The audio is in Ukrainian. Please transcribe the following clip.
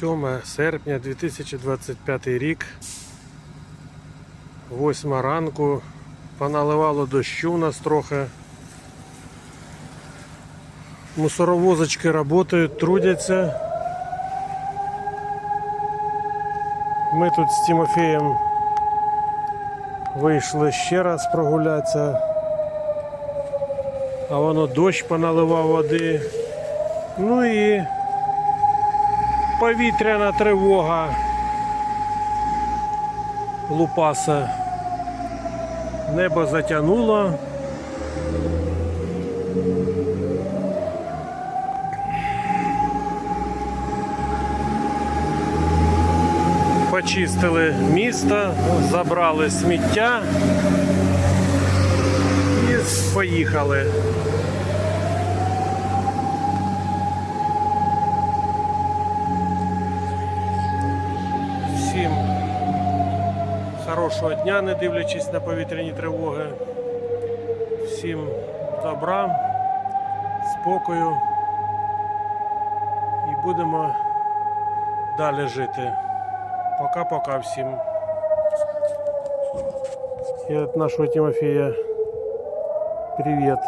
7 серпня 2025 рік. 8 ранку. Поналивало дощу у нас трохи. Мусоровозочки працюють, трудяться. Ми тут з Тимофієм вийшли ще раз прогулятися. А воно дощ поналивав води. Ну і повітряна тривога. Лупаса. Небо затягнуло. Почистили місто, забрали сміття і поїхали. Хорошого дня, не дивлячись на повітряні тривоги. Всім добра, спокою і будемо далі жити. Пока-пока всім. І від нашого Тимофія привіт.